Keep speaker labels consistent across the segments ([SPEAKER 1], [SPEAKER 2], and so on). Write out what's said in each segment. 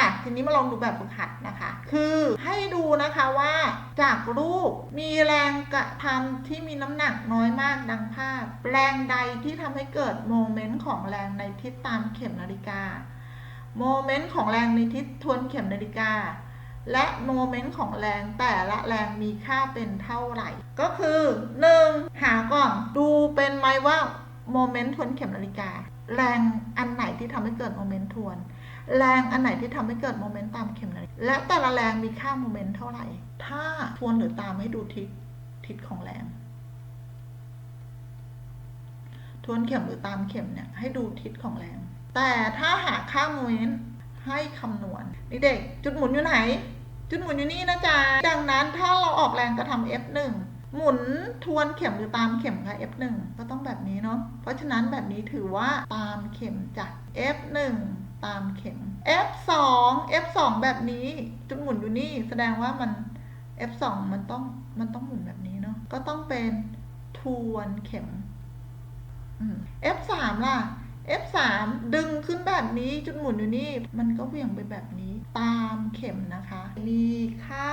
[SPEAKER 1] ่ะทีนี้มาลองดูแบบฝึกหัดนะคะ คือให้ดูนะคะว่าจากรูปมีแรงกระทำที่มีน้ำหนักน้อยมากดังภาพ แรงใดที่ทำให้เกิดโมเมนต์ของแรงในทิศตามเข็มนาฬิกาโมเมนต์ของแรงในทิศทวนเข็มนาฬิกา และโมเมนต์ของแรงแต่ละแรงมีค่าเป็นเท่าไหร่ ก็คือ 1. หาก่อนดูเป็นไหมว่าโมเมนต์ทวนเข็มนาฬิกา แรงอันไหนที่ทำให้เกิดโมเมนต์ทวน แรงอันไหนที่ทำให้เกิดโมเมนต์ตามเข็มนาฬิกาและแต่ละแรงมีค่าโมเมนต์เท่าไหร่ ถ้าทวนหรือตามให้ดูทิศทิศของแรง ทวนเข็มหรือตามเข็มเนี่ยให้ดูทิศของแรง แต่ถ้าหาค่าโมเมนต์ให้คำนวณเด็กๆจุดหมุนอยู่ไหน จุดหมุนอยู่นี่นะจ๊ะดังนั้นถ้าเราออกแรงกระทำ F1 หมุนทวนเข็มหรือตามเข็มค่ะ F1 ก็ต้องแบบนี้เนาะ เพราะฉะนั้นแบบนี้ถือว่าตามเข็มจ้ะ F1 ตามเข็ม F2 F2 แบบนี้จุดหมุนอยู่นี่ แสดงว่ามัน F2 มันต้องมันต้องหมุนแบบนี้เนาะก็ต้องเป็นทวนเข็ม F3 ล่ะ F3 ดึงขึ้นแบบนี้จุดหมุนอยู่นี่ มันก็เหวี่ยงไปแบบนี้ ตามเข็มนะคะ มีค่า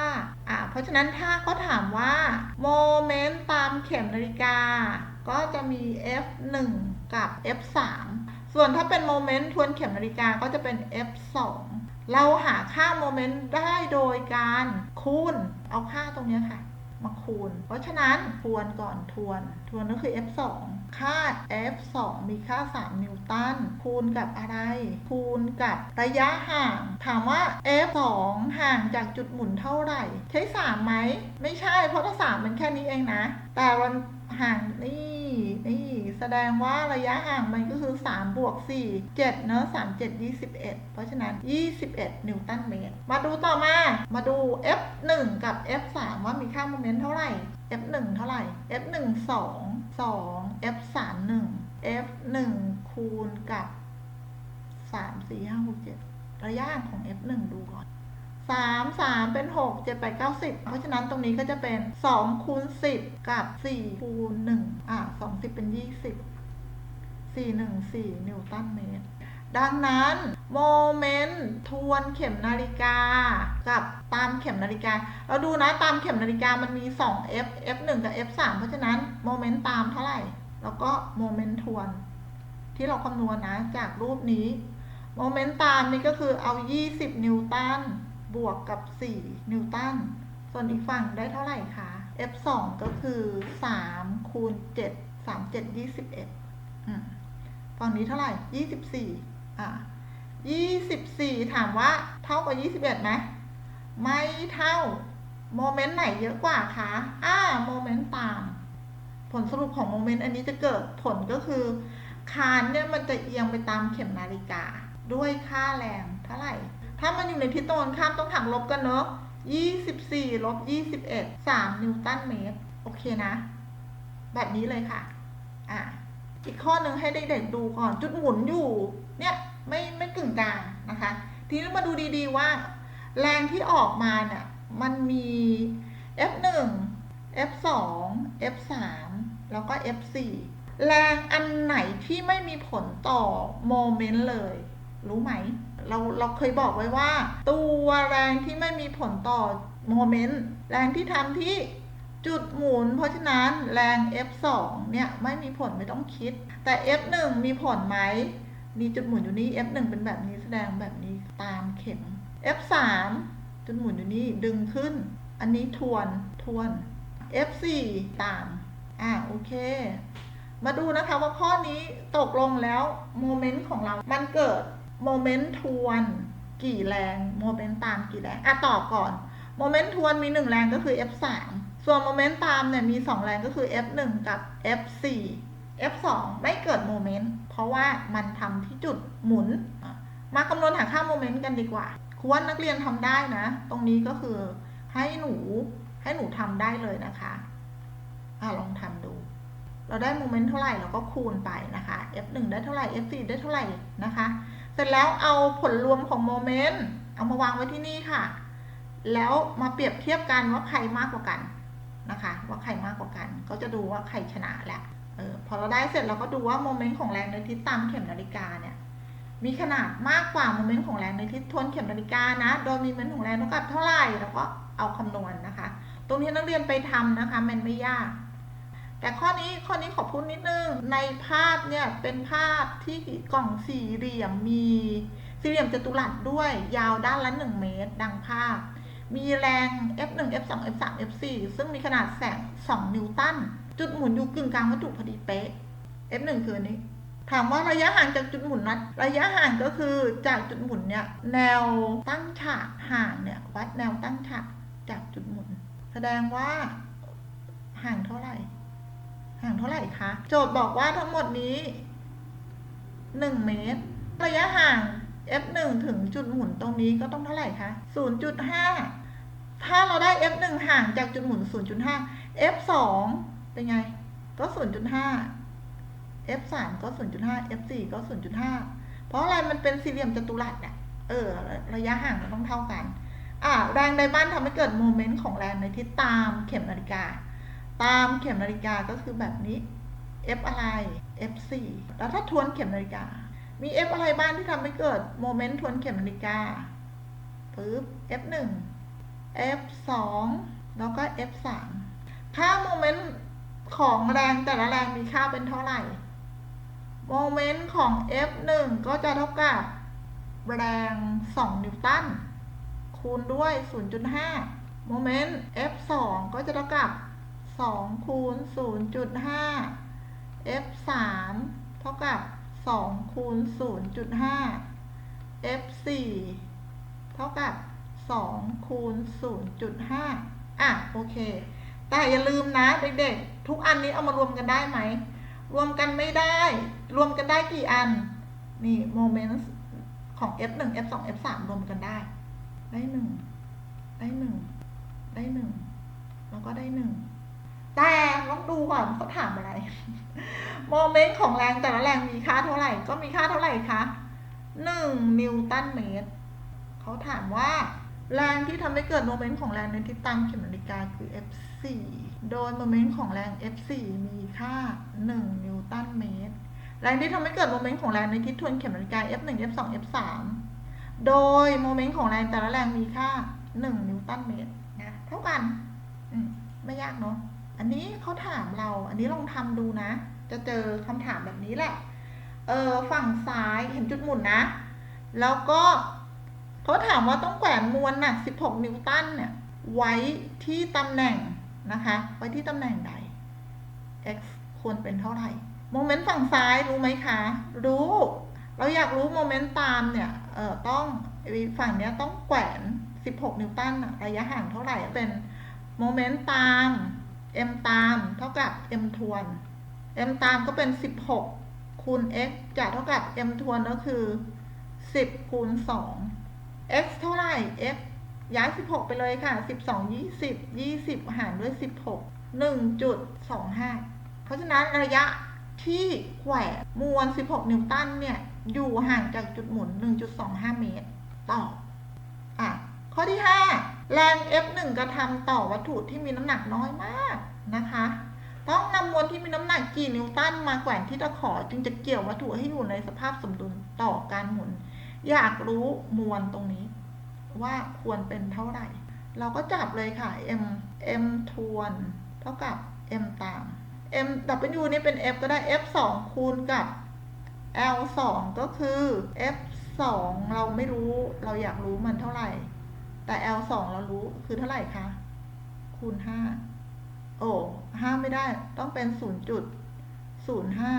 [SPEAKER 1] อะเพราะฉะนั้นถ้าเขาถามว่าโมเมนต์ตามเข็มนาฬิกา ก็จะมี F1 กับ F3 ส่วนถ้าเป็นโมเมนต์ทวนเข็มนาฬิกาก็จะเป็น F2 เราหาค่าโมเมนต์ได้โดยการคูณ เอาค่าตรงนี้ค่ะ มาคูณ เพราะฉะนั้นทวนก่อนทวน ทวนก็คือ F2 ค่า F2 มีค่า 3 นิวตัน คูณกับอะไร คูณกับระยะห่าง ถามว่า F2 ห่างจากจุดหมุนเท่าไหร่ ใช้ 3 ไหม ไม่ใช่ เพราะถ้า 3 มันแค่นี้เองนะ แต่มันห่างนี่ นี่แสดงว่าระยะห่างมันก็คือ 3 บวก 4 7 เนอะ3 7 21 เพราะฉะนั้น 21 นิวตันเมตร มาดูต่อมา มาดู F1 กับ F3 ว่ามีค่าโมเมนต์เท่าไหร่ F1 เท่าไหร่ F1 2 2 F3 1 F1 คูณกับ 3 4 5 6 7 ระยะห่างของ F1 ดูก่อน 3 3เป็น6 7 8 9 10เพราะฉะนั้นตรงนี้ก็จะเป็น2คูณ10กับ4คูณ1อะ20เป็น20 4 1 4นิวตันเมตรดังนั้นโมเมนต์ทวนเข็มนาฬิกา กับตามเข็มนาฬิกา เราดูนะตามเข็มนาฬิกามันมี 2 f f 1กับ f 3เพราะฉะนั้นโมเมนต์ตามเท่าไหร่ แล้วก็โมเมนต์ทวน ที่เราคำนวณนะจากรูปนี้ โมเมนต์ตามนี่ก็คือเอา 20 นิวตัน บวกกับ 4 นิวตัน ส่วนอีกฝั่งได้เท่าไหร่คะ f 2 ก็คือ 3 คูณ 7 3 7 21ฝั่งนี้เท่าไหร่ 24 อะ 24 ถามว่าเท่ากับ 21ไหมไม่เท่า โมเมนต์ไหนเยอะกว่าคะ อ่า โมเมนต์ต่ามผลสรุปของโมเมนต์อันนี้จะเกิดผลก็คือ คานเนี่ยมันจะเอียงไปตามเข็มนาฬิกา ด้วยค่าแรงเท่าไหร่ ถ้ามันอยู่ในทิศตรงกันข้ามต้องหักลบกันเนอะ24ลบ21 3 นิวตันเมตร โอเคนะ แบบนี้เลยค่ะ อะ อีกข้อหนึ่งให้เด็กๆดูก่อน จุดหมุนอยู่ เนี่ย ไม่ไม่กึ่งกลางนะคะ ทีนี้มาดูดีๆว่า แรงที่ออกมาเนี่ย มันมี F1 F2 F3 แล้วก็ F4 แรงอันไหนที่ไม่มีผลต่อโมเมนต์เลย รู้ไหม เราเราเคยบอกไว้ว่า ตัวแรงที่ไม่มีผลต่อโมเมนต์แรงที่ทำที่จุดหมุน เพราะฉะนั้นแรง F2 เนี่ยไม่มีผลไม่ต้องคิด แต่ F1 มีผลไหมมีจุดหมุนอยู่นี่ F1 เป็นแบบนี้แสดงแบบนี้ตามเข็ม F3 จุดหมุนอยู่นี่ดึงขึ้น อันนี้ทวนทวน F4 ตามอ่าโอเค มาดูนะคะว่าข้อนี้ตกลงแล้วโมเมนต์ของเรา มันเกิด โมเมนต์ทวนกี่แรงโมเมนต์ตามกี่แรงอะตอบก่อนโมเมนต์ทวนมี1แรงก็คือ F3 ส่วนโมเมนต์ตามเนี่ยมี2แรงก็คือ F1 กับ F4 F2 ไม่เกิดโมเมนต์เพราะว่ามันทำที่จุดหมุน มาคำนวณหาค่าโมเมนต์กันดีกว่าควรนักเรียนทำได้นะ ตรงนี้ก็คือให้หนูให้หนูทำได้เลยนะคะอะลองทำดู เราได้โมเมนต์เท่าไหร่เราก็คูณไปนะคะ F1 ได้เท่าไหร่ F4 ได้เท่าไหร่นะคะ เสร็จแล้วเอาผลรวมของโมเมนต์เอามาวางไว้ที่นี่ค่ะ แล้วมาเปรียบเทียบกันว่าใครมากกว่ากันนะคะ ว่าใครมากกว่ากัน ก็จะดูว่าใครชนะแหละออพอเราได้เสร็จเราก็ดูว่าโมเมนต์ของแรงในทิศตามเข็มนาฬิกาเนี่ยมีขนาดมากกว่าโมเมนต์ของแรงในทิศทวนเข็มนาฬิกานะ โดยมีโมเมนต์ของแรงเท่ากับเท่าไหร่ แล้วก็เอาคำนวณนะคะ ตรงนี้นักเรียนไปทำนะคะมันไม่ยาก แต่ข้อนี้ข้อนี้ขอพูดนิดนึง ในภาพเนี่ยเป็นภาพที่กล่องสี่เหลี่ยมมีสี่เหลี่ยมจัตุรัสด้วย ยาวด้านละ 1 เมตร ดังภาพ มีแรง F1 F2 F3 F4 ซึ่งมีขนาดแสง 2 นิวตัน จุดหมุนอยู่กึ่งกลางวัตถุพอดีเป๊ะ F1 คืออันนี้ ถามว่าระยะห่างจากจุดหมุนนั้นระยะห่างก็คือจากจุดหมุนเนี่ยแนวตั้งฉากห่างเนี่ยวัดแนวตั้งฉากจากจุดหมุน แสดงว่าห่างเท่าไหร่ ห่างเท่าไหร่คะ โจทย์บอกว่าทั้งหมดนี้ 1 เมตร ระยะห่าง f1 ถึงจุดหมุนตรงนี้ก็ต้องเท่าไหร่คะ 0.5 ถ้าเราได้ f1 ห่างจากจุดหมุน 0.5 f2 เป็นไง ก็ 0.5 f3 ก็ 0.5 f4 ก็ 0.5 เพราะอะไรมันเป็นสี่เหลี่ยมจัตุรัสอะเออ ระยะห่างมันต้องเท่ากัน อะแรงไดบ้านทำให้เกิดโมเมนต์ของแรงในทิศตามเข็มนาฬิกา ตามเข็มนาฬิกาก็คือแบบนี้ F อะไร F4 แล้วถ้าทวนเข็มนาฬิกา มี F อะไรบ้างที่ทำให้เกิดโมเมนต์ทวนเข็มนาฬิกาปึ๊บ F1 F2 แล้วก็ F3 ถ้าโมเมนต์ของแรงแต่ละแรงมีค่าเป็นเท่าไหร่ โมเมนต์ของ F1 ก็จะเท่ากับแรง 2 นิวตันคูณด้วย 0.5 โมเมนต์ F2 ก็จะเท่ากับ 2คูณ0.5 F3 เท่ากับ2คูณ0.5 F4 เท่ากับ2คูณ0.5อะโอเค แต่อย่าลืมนะเด็กๆ ทุกอันนี้เอามารวมกันได้ไหม รวมกันไม่ได้ รวมกันได้กี่อัน นี่โมเมนต์ของ F1 F2 F3 รวมกันได้ ได้หนึ่งได้หนึ่งได้หนึ่งแล้วก็ได้หนึ่ง แต่ต้องดูก่อนเขาถามอะไร โมเมนต์ของแรงแต่ละแรงมีค่าเท่าไหร่ ก็มีค่าเท่าไหร่คะหนึ่งนิวตันเมตร เขาถามว่า แรงที่ทำให้เกิดโมเมนต์ของแรงในทิศตามเข็มนาฬิกาคือ F4 โดยโมเมนต์ของแรง F4 มีค่า 1 นิวตันเมตร แรงที่ทำให้เกิดโมเมนต์ของแรงในทิศทวนเข็มนาฬิกา F1 F2 F3 โดยโมเมนต์ของแรงแต่ละแรงมีค่า 1 นิวตันเมตรนะเท่ากัน อืม ไม่ยากเนาะ อันนี้เขาถามเรา อันนี้ลองทำดูนะ จะเจอคำถามแบบนี้แหละ เออฝั่งซ้ายเห็นจุดหมุนนะ แล้วก็เขาถามว่าต้องแขวนมวลหนัก 16 นิวตันเนี่ย ไว้ที่ตำแหน่งนะคะ ไว้ที่ตำแหน่งใด x ควรเป็นเท่าไหร่ โมเมนต์ฝั่งซ้ายรู้ไหมคะ รู้ เราอยากรู้โมเมนต์ตามเนี่ย เออต้องฝั่งเนี้ยต้องแขวน 16 นิวตันระยะห่างเท่าไหร่ เป็นโมเมนต์ตาม m ตามเท่ากับ m ทวน m ตามก็เป็น 16 คูณ x จะเท่ากับ m ทวนก็คือ 10 คูณ 2 x เท่าไหร่ x ย้าย 16 ไปเลยค่ะ 12 20 20 หารด้วย 16 1.25 เพราะฉะนั้นระยะที่แขวนมวล 16 นิวตันเนี่ย อยู่ห่างจากจุดหมุน 1.25 เมตร ต่อ อะ ข้อที่ 5 แรง F1 กระทำต่อวัตถุที่มีน้ำหนักน้อยมากนะคะ ต้องนำมวลที่มีน้ำหนักกี่นิวตันมาแขวนที่ตะขอ จึงจะเกี่ยววัตถุให้อยู่ในสภาพสมดุลต่อการหมุน อยากรู้มวลตรงนี้ ว่าควรเป็นเท่าไหร่ เราก็จับเลยค่ะ m m ทวนเท่ากับ m ตาม m w นี่เป็น f ก็ได้ f 2คูณกับ l 2ก็คือ f 2เราไม่รู้เราอยากรู้มันเท่าไหร่ แต่ L สองเรารู้คือเท่าไหร่คะ คูณห้า โอ้ห้าไม่ได้ ต้องเป็นศูนย์จุดศูนย์ห้า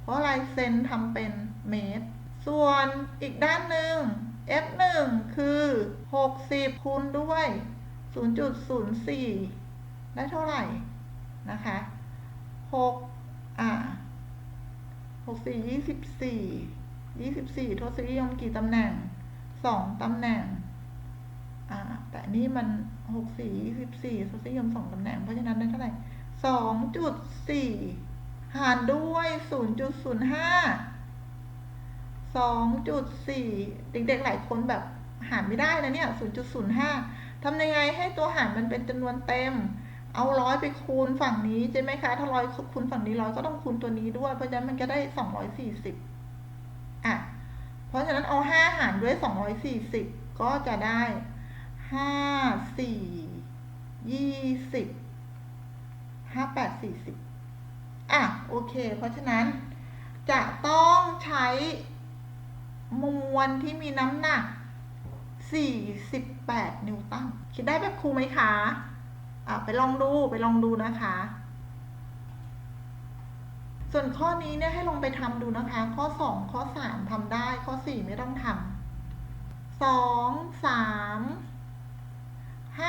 [SPEAKER 1] เพราะลายเซนทำเป็นเมตร ส่วนอีกด้านหนึ่ง F หนึ่งคือหกสิบคูณด้วยศูนย์จุดศูนย์สี่ได้เท่าไหร่นะคะหกอ่าหกสี่ยี่สิบสี่ยี่สิบสี่ทศนิยมกี่ตำแหน่งสองตำแหน่ง อ่า แต่นี่มัน64 24ทศนิยม2ตำแหน่ง เพราะฉะนั้นได้เท่าไหร่2.4หารด้วย0.05 2.4เด็กๆหลายคนแบบหารไม่ได้นะเนี่ย0.05ทำยังไงให้ตัวหารมันเป็นจำนวนเต็ม เอาร้อยไปคูณฝั่งนี้ใช่ไหมคะ ถ้าร้อยคูณฝั่งนี้ร้อยก็ต้องคูณตัวนี้ด้วย เพราะฉะนั้นมันก็ได้240อะ เพราะฉะนั้นเอาห้าหารด้วยสองร้อยสี่สิบก็จะได้ ห้าสี่ยี่สิบห้าแปดสี่สิบอะ โอเค เพราะฉะนั้นจะต้องใช้มวลที่มีน้ำหนัก 48 นิวตัน คิดได้แบบครูไหมคะ อะ ไปลองดู ไปลองดูนะคะ ส่วนข้อนี้เนี่ยให้ลองไปทำดูนะคะ ข้อ 2 ข้อ 3ทำได้ ข้อ 4 ไม่ต้องทำสองสาม ห้